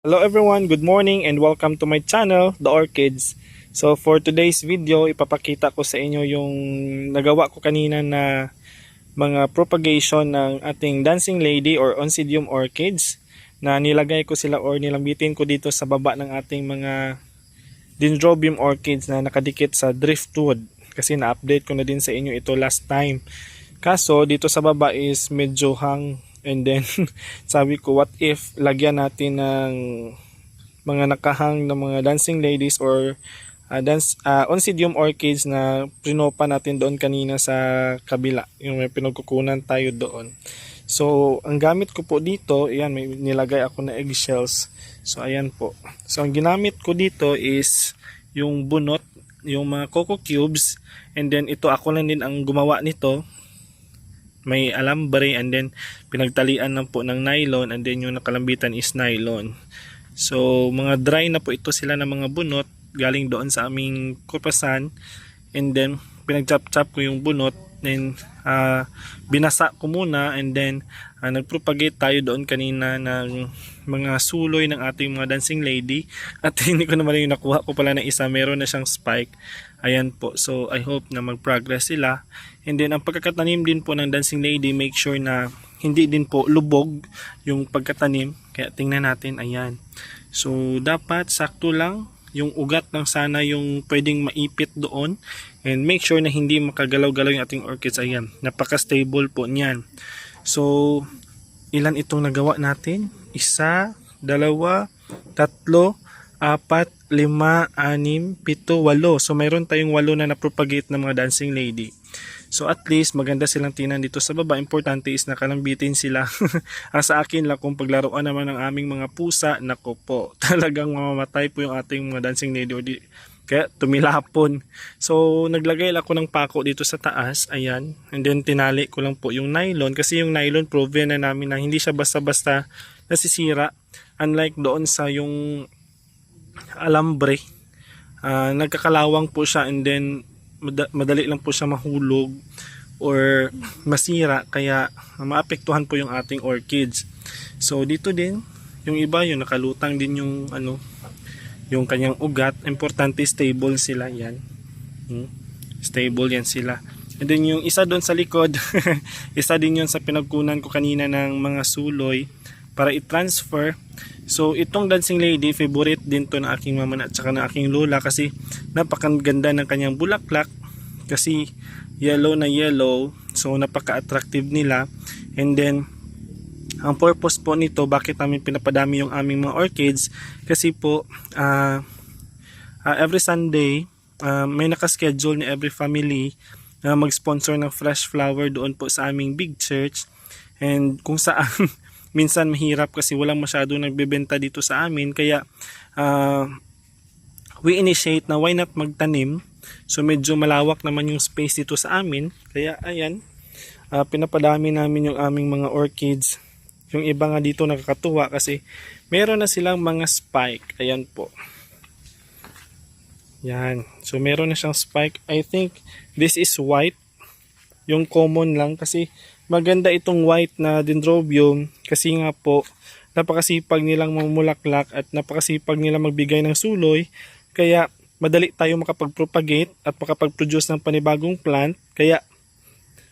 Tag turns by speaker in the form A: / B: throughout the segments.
A: Hello everyone, good morning and welcome to my channel, The Orchids. So for today's video, ipapakita ko sa inyo yung nagawa ko kanina na mga propagation ng ating dancing lady or oncidium orchids na nilagay ko sila or nilambitin ko dito sa baba ng ating mga dendrobium orchids na nakadikit sa driftwood kasi na-update ko na din sa inyo ito last time. Kaso dito sa baba is medyo hang and then sabi ko what if lagyan natin ng mga nakahang na mga dancing ladies or uh, dance uh, oncidium orchids na prinopa natin doon kanina sa kabila. Yung may pinagkukunan tayo doon. So ang gamit ko po dito ayan may nilagay ako na eggshells. So ayan po. So ang ginamit ko dito is yung bunot yung mga coco cubes. And then ito ako lang din ang gumawa nito may alambre and then pinagtalian lang po ng nylon and then yung nakalambitan is nylon. So mga dry na po ito sila ng mga bunot galing doon sa aming kupasan and then pinagchap-chap ko yung bunot then ah, binasa ko muna and then ah, nagpropagate tayo doon kanina ng mga suloy ng ating mga dancing lady. At hindi ko naman yung nakuha ko pala ng isa meron na siyang spike. Ayan po. So I hope na mag-progress sila. And then ang pagkakatanim din po ng dancing lady make sure na hindi din po lubog yung pagkatanim. Kaya tingnan natin. Ayan. So dapat sakto lang yung ugat lang sana yung pwedeng maipit doon and make sure na hindi makagalaw-galaw yung ating orchids ayan napaka-stable po niyan so ilan itong nagawa natin isa, dalawa, tatlo, apat, lima, anim, pito, walo. So mayroon tayong walo na napropagate ng mga dancing lady. So at least maganda silang tinan dito sa baba. Importante is nakalambitin sila. Ang sa akin lang kung paglaruan naman ng aming mga pusa, nako po, talagang mamamatay po yung ating mga dancing lady. O di, kaya tumilapon. So naglagay ako ng pako dito sa taas, ayan. And then tinali ko lang po yung nylon kasi yung nylon proven na namin na hindi siya basta-basta nasisira. Unlike doon sa yung alambre, ah, nagkakalawang po siya and then madali lang po siya mahulog or masira kaya maapektuhan po yung ating orchids. So dito din, yung iba yung nakalutang din yung ano yung kanyang ugat, importante stable sila yan. Hmm? Stable yan sila. And then yung isa doon sa likod, isa din yun sa pinagkunan ko kanina ng mga suloy para i-transfer. So itong dancing lady, favorite din to ng aking mama at saka ng aking lola kasi napakaganda ng kanyang bulaklak kasi yellow na yellow so napaka-attractive nila. And then ang purpose po nito bakit namin pinapadami yung aming mga orchids kasi po ah, ah, every Sunday ah, may nakaschedule ni every family na mag-sponsor ng fresh flower doon po sa aming big church. And kung saan minsan mahirap kasi walang masyado nagbebenta dito sa amin. Kaya ah, we initiate na why not magtanim so medyo malawak naman yung space dito sa amin kaya ayan ah, pinapadami namin yung aming mga orchids yung iba nga dito nakakatuwa kasi meron na silang mga spike. Ayan po. Yan. So meron na siyang spike. I think this is white. Yung common lang kasi maganda itong white na dendrobium kasi nga po napakasipag nilang mamulaklak at napakasipag nilang magbigay ng suloy. Kaya madali tayo makapag-propagate at makapag-produce ng panibagong plant. Kaya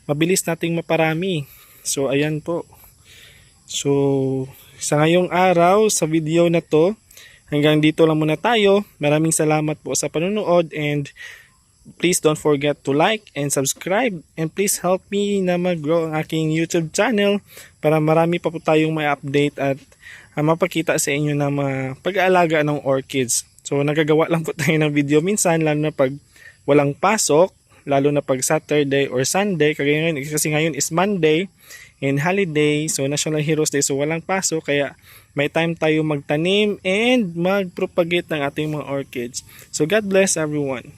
A: mabilis nating maparami. So ayan po. So, sa ngayong araw, sa video na to, hanggang dito lang muna tayo. Maraming salamat po sa panonood and please don't forget to like and subscribe and please help me na mag-grow ang aking YouTube channel para marami pa po tayong may update at uh, mapakita sa inyo na mga pag-aalaga ng orchids. So, nagagawa lang po tayo ng video. Minsan, lalo na pag walang pasok, lalo na pag Saturday or Sunday, kagaya ngayon, kasi ngayon is Monday, and holiday, so National Heroes Day, so walang pasok, kaya may time tayo magtanim and mag-propagate ng ating mga orchids. So God bless everyone.